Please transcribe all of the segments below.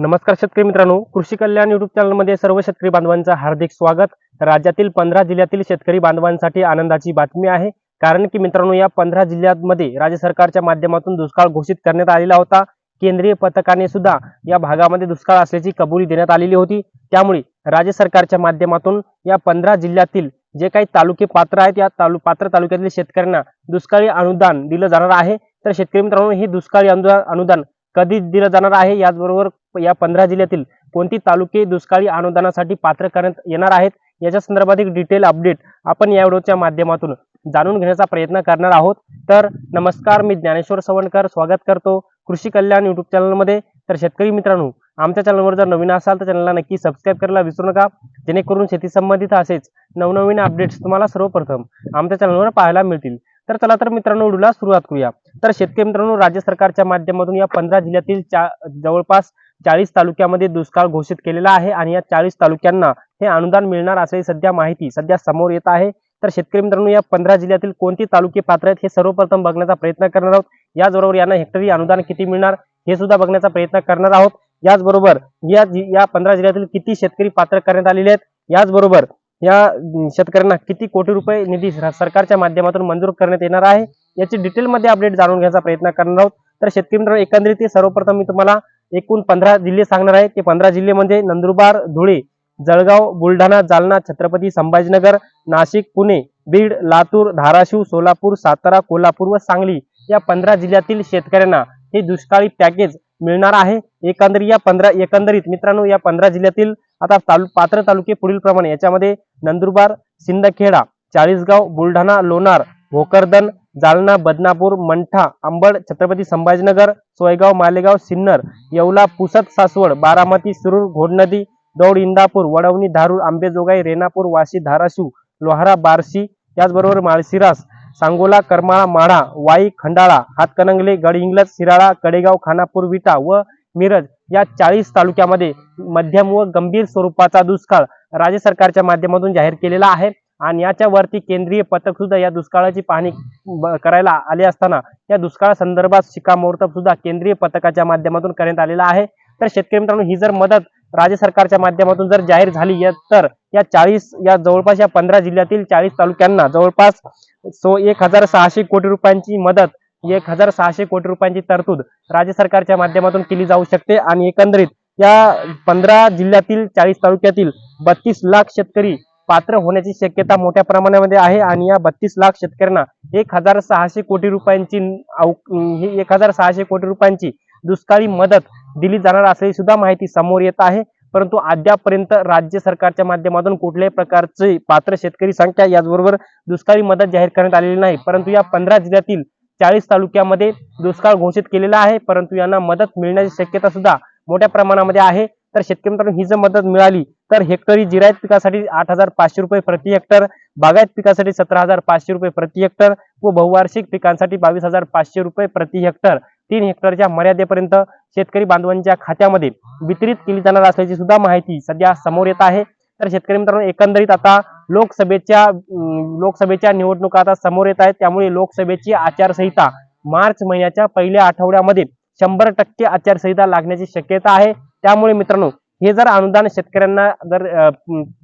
नमस्कार शेतकरी मित्रांनो कृषी कल्याण युट्यूब चॅनलमध्ये सर्व शेतकरी बांधवांचं हार्दिक स्वागत. राज्यातील पंधरा जिल्ह्यातील शेतकरी बांधवांसाठी आनंदाची बातमी आहे. कारण की मित्रांनो या पंधरा जिल्ह्यांमध्ये राज्य सरकारच्या माध्यमातून दुष्काळ घोषित करण्यात आलेला होता. केंद्रीय पथकाने सुद्धा या भागामध्ये दुष्काळ असल्याची कबुली देण्यात आलेली होती. त्यामुळे राज्य सरकारच्या माध्यमातून या पंधरा जिल्ह्यातील जे काही तालुके पात्र आहेत या तालु पात्र तालुक्यातील शेतकऱ्यांना दुष्काळी अनुदान दिलं जाणार आहे. तर शेतकरी मित्रांनो हे दुष्काळी अनुदान अनुदान कधी दिलं जाणार आहे. याचबरोबर या पंधरा जिल्ह्यातील कोणती तालुके दुष्काळी अनुदानासाठी पात्र करण्यात येणार आहेत याच्या संदर्भात एक डिटेल अपडेट आपण या व्हिडिओच्या माध्यमातून जाणून घेण्याचा प्रयत्न करणार आहोत. तर नमस्कार मी ज्ञानेश्वर सवणकर स्वागत करतो कृषी कल्याण युट्यूब चॅनलमध्ये तर शेतकरी मित्रांनो आमच्या चॅनलवर जर नवीन असाल तर चॅनलला नक्की सबस्क्राईब करायला विसरू नका. जेणेकरून शेती संबंधित असेच नवनवीन अपडेट्स तुम्हाला सर्वप्रथम आमच्या चॅनलवर पाहायला मिळतील. तर चला तर मित्रांनो व्हिडिओला सुरुवात करूया. तर शेतकरी मित्रांनो राज्य सरकारच्या माध्यमातून या पंधरा जिल्ह्यातील जवळपास चाळीस तालुक्यामध्ये दुष्काळ घोषित केलेला आहे आणि या चाळीस तालुक्यांना हे अनुदान मिळणार असल्याची सध्या माहिती सध्या समोर येत आहे. तर शेतकरी मित्रांनो या पंधरा जिल्ह्यातील कोणती तालुके पात्र आहेत हे सर्वप्रथम बघण्याचा प्रयत्न करणार आहोत. याचबरोबर यांना हेक्टरी अनुदान किती मिळणार हे सुद्धा बघण्याचा प्रयत्न करणार आहोत. याचबरोबर या या पंधरा जिल्ह्यातील किती शेतकरी पात्र करण्यात आलेले आहेत? याचबरोबर या शेतकऱ्यांना किती कोटी रुपये निधी सरकारच्या माध्यमातून मंजूर करण्यात येणार आहे याची डिटेलमध्ये अपडेट जाणून घ्यायचा प्रयत्न करणार आहोत. तर शेतकरी मित्रांनो एकंदरीत सर्वप्रथम मी तुम्हाला एकूण पंधरा जिल्हे सांगणार आहे. ते पंधरा जिल्हे म्हणजे नंदुरबार धुळे जळगाव बुलढाणा जालना छत्रपती संभाजीनगर नाशिक पुणे बीड लातूर धाराशिव सोलापूर सातारा कोल्हापूर व सांगली या पंधरा जिल्ह्यातील शेतकऱ्यांना हे दुष्काळी पॅकेज मिळणार आहे. एकंदरी या पंधरा एकंदरीत मित्रांनो या पंधरा जिल्ह्यातील आता तालु पात्र तालुके पुढील प्रमाणे. याच्यामध्ये नंदुरबार सिंदखेडा चाळीसगाव बुलढाणा लोणार भोकरदन जालना बदनापूर मंठा अंबड छत्रपती संभाजीनगर सोयगाव मालेगाव सिन्नर येवला पुसद सासवड बारामती सुरूर घोडनदी दौड इंदापूर वडवणी धारूर आंबेजोगाई रेणापूर वाशी धाराशिव लोहारा बार्शी त्याचबरोबर माळशिरास सांगोला करमाळा माढा वाई खंडाळा हातकणंगले गडहिंग्लज शिराळा कडेगाव खानापूर विटा व मिरज या चाळीस तालुक्यामध्ये मध्यम व गंभीर स्वरूपाचा दुष्काळ राज्य सरकारच्या माध्यमातून जाहीर केलेला आहे. आणि याच्यावरती केंद्रीय पथक सुद्धा या दुष्काळाची पाहणी करायला आले असताना या दुष्काळा संदर्भात शिक्कामोर्तब सुद्धा केंद्रीय पथकाच्या माध्यमातून करण्यात आलेला आहे. तर शेतकरी मित्रांनो ही जर मदत राज्य सरकारच्या माध्यमातून जर जाहीर झाली तर या चाळीस या जवळपास या पंधरा जिल्ह्यातील चाळीस तालुक्यांना जवळपास सो एक हजार सहाशे कोटी रुपयांची मदत एक हजार सहाशे कोटी रुपयांची तरतूद राज्य सरकारच्या माध्यमातून केली जाऊ शकते आणि एकंदरीत या पंधरा जिल्ह्यातील चाळीस तालुक्यातील बत्तीस लाख शेतकरी पात्र होण्याची शक्यता मोठ्या प्रमाणामध्ये आहे आणि या बत्तीस लाख शेतकऱ्यांना एक हजार सहाशे कोटी रुपयांची एक हजार सहाशे कोटी रुपयांची दुष्काळी मदत दिली जाणार असल्याची सुद्धा माहिती समोर येत आहे. परंतु अद्यापर्यंत राज्य सरकारच्या माध्यमातून कुठल्याही प्रकारचे पात्र शेतकरी संख्या याचबरोबर दुष्काळी मदत जाहीर करण्यात आलेली नाही. परंतु या पंधरा जिल्ह्यातील चाळीस तालुक्यामध्ये दुष्काळ घोषित केलेला आहे. परंतु यांना मदत मिळण्याची शक्यता सुद्धा मोठ्या प्रमाणामध्ये आहे. तर शेतकरी मित्रांनो ही जर मदत मिळाली तर हेक्टरी जिरायत पिकासाठी आठ हजार पाचशे रुपये प्रति हेक्टर बागायत पिकासाठी सतरा हजार पाचशे रुपये प्रति हेक्टर व बहुवार्षिक पिकांसाठी बावीस हजार पाचशे रुपये प्रति हेक्टर. तीन हेक्टरच्या मर्यादेपर्यंत शेतकरी बांधवांच्या खात्यामध्ये वितरित केली जाणार असल्याची सुद्धा माहिती सध्या समोर येत आहे. तर शेतकरी मित्रांनो एकंदरीत आता लोकसभेच्या लोकसभेच्या निवडणुका आता समोर येत आहेत. त्यामुळे लोकसभेची आचारसंहिता मार्च महिन्याच्या पहिल्या आठवड्यामध्ये शंभर टक्के आचारसंहिता लागण्याची शक्यता आहे. त्यामुळे मित्रांनो हे जर अनुदान शेतकऱ्यांना जर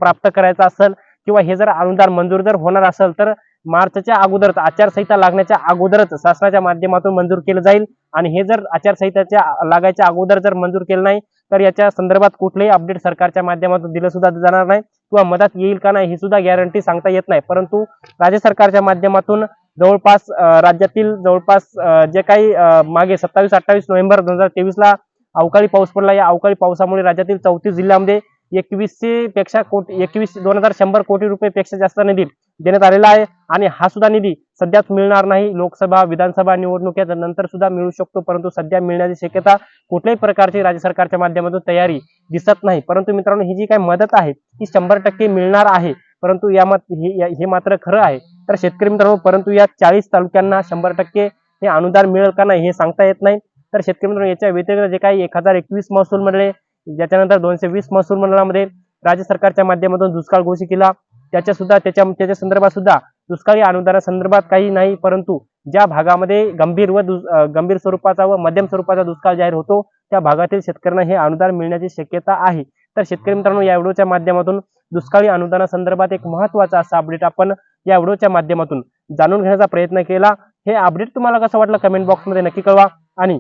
प्राप्त करायचं असेल किंवा हे जर अनुदान मंजूर जर होणार असेल तर मार्चच्या अगोदरच आचारसंहिता लागण्याच्या अगोदरच शासनाच्या माध्यमातून मंजूर केलं जाईल. आणि हे जर आचारसंहिताच्या लागायच्या अगोदर जर मंजूर केलं नाही तर याच्या संदर्भात कुठलेही अपडेट सरकारच्या माध्यमातून दिलं सुद्धा जाणार नाही किंवा मदत येईल का नाही ही सुद्धा गॅरंटी सांगता येत नाही. परंतु राज्य सरकारच्या माध्यमातून जवळपास राज्यातील जवळपास जे काही मागे सत्तावीस अठ्ठावीस नोव्हेंबर दोन हजार तेवीसला अवकाळी पाऊस पडला या अवकाळी पावसामुळे राज्यातील चौतीस जिल्ह्यामध्ये एकवीसशे पेक्षा कोटी एकवीस दोन हजार शंभर कोटी रुपये पेक्षा जास्त निधी देण्यात आलेला आहे. आणि हा सुद्धा निधी सध्याच मिळणार नाही. लोकसभा विधानसभा निवडणुकीच्या नंतर सुद्धा मिळू शकतो. परंतु सध्या मिळण्याची शक्यता कुठल्याही प्रकारची राज्य सरकारच्या माध्यमातून तयारी दिसत नाही. परंतु मित्रांनो ही जी काही मदत आहे ती शंभर टक्के मिळणार आहे. परंतु या मत हे या- हे मात्र खरं आहे. तर शेतकरी मित्रांनो परंतु या चाळीस तालुक्यांना शंभर टक्के हे अनुदान मिळेल का नाही हे सांगता येत नाही. तर शेतकरी मित्रांनो याच्या व्यतिरिक्त जे काही एक हजार एकवीस महसूल मंडळे ज्याच्यानंतर दोनशे वीस महसूल मंडळामध्ये राज्य सरकारच्या माध्यमातून दुष्काळ घोषित केला त्याच्या सुद्धा त्याच्या त्याच्या संदर्भात सुद्धा दुष्काळी अनुदानासंदर्भात काही नाही परंतु ज्या भागामध्ये गंभीर व दुस- गंभीर स्वरूपाचा व मध्यम स्वरूपाचा दुष्काळ जाहीर होतो त्या भागातील शेतकऱ्यांना हे अनुदान मिळण्याची शक्यता आहे. तर शेतकरी मित्रांनो या व्हिडिओच्या माध्यमातून दुष्काळी अनुदानासंदर्भात एक महत्त्वाचा असा अपडेट आपण या व्हिडिओच्या माध्यमातून जाणून घेण्याचा प्रयत्न केला. हे अपडेट तुम्हाला कसं वाटलं कमेंट बॉक्समध्ये नक्की कळवा. आणि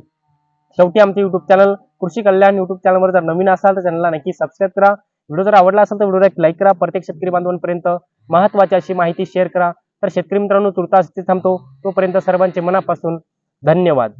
शेवटी आमचे युट्यूब चॅनल कृषी कल्याण युट्यूब चॅनलवर जर नवीन असाल तर चॅनलला नक्की सबस्क्राईब करा. व्हिडिओ जर आवडला असेल तर व्हिडिओला एक लाईक करा. प्रत्येक शेतकरी बांधवांपर्यंत महत्वाची अशी माहिती शेअर करा. तर शेतकरी मित्रांनो तुर्तास थांबतो. तोपर्यंत सर्वांचे मनापासून धन्यवाद.